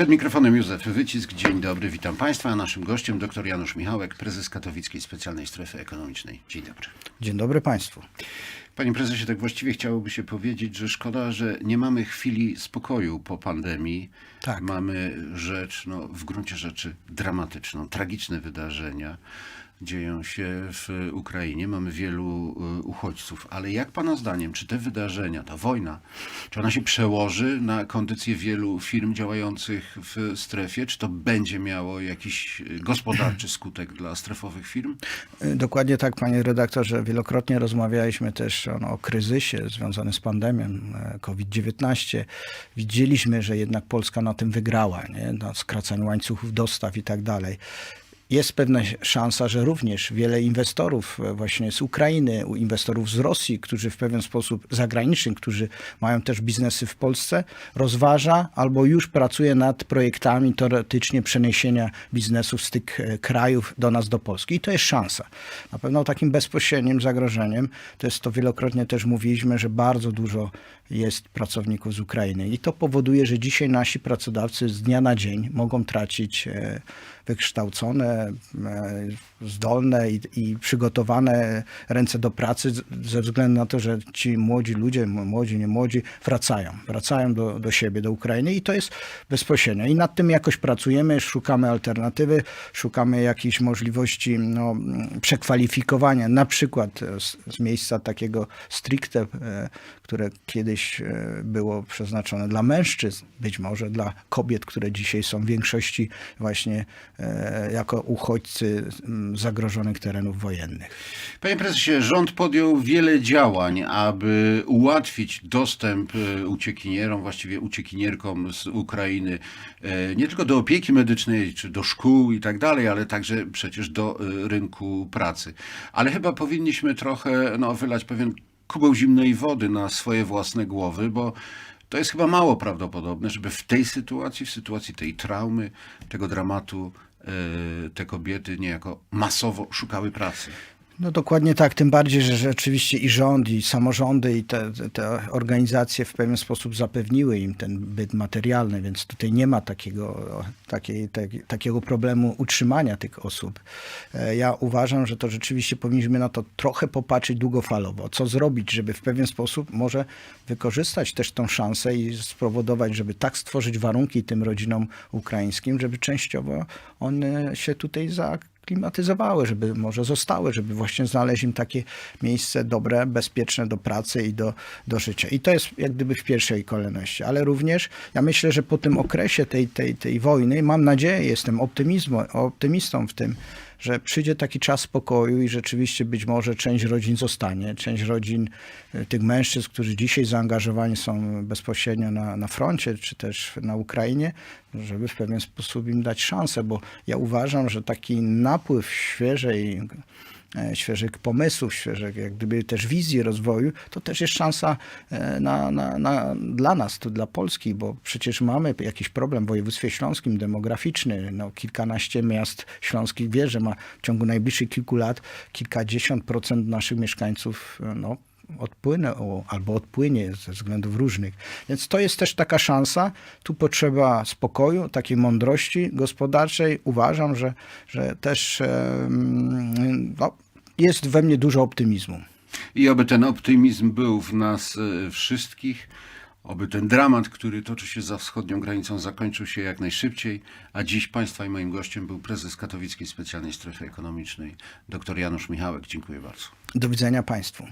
Przed mikrofonem Józef Wycisk. Dzień dobry, witam Państwa. Naszym gościem dr Janusz Michałek, prezes Katowickiej Specjalnej Strefy Ekonomicznej. Dzień dobry. Dzień dobry Państwu. Panie prezesie, tak właściwie chciałoby się powiedzieć, że szkoda, że nie mamy chwili spokoju po pandemii. Tak. Mamy rzecz, no, w gruncie rzeczy dramatyczną, tragiczne wydarzenia dzieją się w Ukrainie. Mamy wielu y, uchodźców, ale jak Pana zdaniem, czy te wydarzenia, ta wojna, czy ona się przełoży na kondycję wielu firm działających w strefie? Czy to będzie miało jakiś y, gospodarczy skutek dla strefowych firm? Y, Dokładnie tak, panie redaktorze. Wielokrotnie rozmawialiśmy też no, o kryzysie związanym z pandemią e, COVID-19. Widzieliśmy, że jednak Polska na tym wygrała, nie? na skracaniu łańcuchów dostaw i tak dalej. Jest pewna szansa, że również wiele inwestorów e, właśnie z Ukrainy, inwestorów z Rosji, którzy w pewien sposób zagranicznych, którzy mają też biznesy w Polsce, rozważa albo już pracuje nad projektami teoretycznie przeniesienia biznesów z tych e, krajów do nas, do Polski. I to jest szansa. Na pewno takim bezpośrednim zagrożeniem, to jest to wielokrotnie też mówiliśmy, że bardzo dużo jest pracowników z Ukrainy. I to powoduje, że dzisiaj nasi pracodawcy z dnia na dzień mogą tracić e, wykształcone, zdolne i, i przygotowane ręce do pracy ze względu na to, że ci młodzi ludzie, młodzi, nie młodzi, wracają. Wracają do, do siebie, do Ukrainy i to jest bezpośrednio. I nad tym jakoś pracujemy, szukamy alternatywy, szukamy jakichś możliwości no, przekwalifikowania, na przykład e, z, z miejsca takiego stricte, e, które kiedyś e, było przeznaczone dla mężczyzn, być może dla kobiet, które dzisiaj są w większości właśnie e, jako uchodźcy m, zagrożonych terenów wojennych. Panie prezesie, rząd podjął wiele działań, aby ułatwić dostęp e, uciekinierom, właściwie uciekinierkom z Ukrainy, e, nie tylko do opieki medycznej, czy do szkół i tak dalej, ale także przecież do e, rynku pracy. Ale chyba powinniśmy trochę no, wylać pewien kubeł zimnej wody na swoje własne głowy, bo to jest chyba mało prawdopodobne, żeby w tej sytuacji, w sytuacji tej traumy, tego dramatu, te kobiety niejako masowo szukały pracy. No dokładnie tak, tym bardziej, że rzeczywiście i rząd, i samorządy, i te, te- organizacje w pewien sposób zapewniły im ten byt materialny, więc tutaj nie ma takiego, takiej, tak, takiego problemu utrzymania tych osób. E, Ja uważam, że to rzeczywiście powinniśmy na to trochę popatrzeć długofalowo. Co zrobić, żeby w pewien sposób może wykorzystać też tą szansę i spowodować, żeby tak stworzyć warunki tym rodzinom ukraińskim, żeby częściowo one się tutaj za klimatyzowały, żeby może zostały, żeby właśnie znaleźć im takie miejsce dobre, bezpieczne do pracy i do, do życia. I to jest jak gdyby w pierwszej kolejności. Ale również ja myślę, że po tym okresie tej, tej, tej wojny, mam nadzieję, jestem optymizmo, optymistą w tym, że przyjdzie taki czas spokoju i rzeczywiście być może część rodzin zostanie, część rodzin y, tych mężczyzn, którzy dzisiaj zaangażowani są bezpośrednio na, na froncie, czy też na Ukrainie, żeby w pewien sposób im dać szansę, bo ja uważam, że taki napływ świeżej e, świeżych pomysłów, świeżych jak gdyby też wizji rozwoju, to też jest szansa e, na, na, na, dla nas, tu dla Polski, bo przecież mamy jakiś problem w województwie śląskim demograficzny. No, kilkanaście miast śląskich wie, że ma w ciągu najbliższych kilku lat kilkadziesiąt procent naszych mieszkańców e, no, odpłynęło albo odpłynie ze względów różnych. Więc to jest też taka szansa. Tu potrzeba spokoju, takiej mądrości gospodarczej. Uważam, że, że też no, jest we mnie dużo optymizmu. I oby ten optymizm był w nas e, wszystkich, oby ten dramat, który toczy się za wschodnią granicą, zakończył się jak najszybciej. A dziś Państwa i moim gościem był prezes Katowickiej Specjalnej Strefy Ekonomicznej, dr Janusz Michałek. Dziękuję bardzo. Do widzenia Państwu.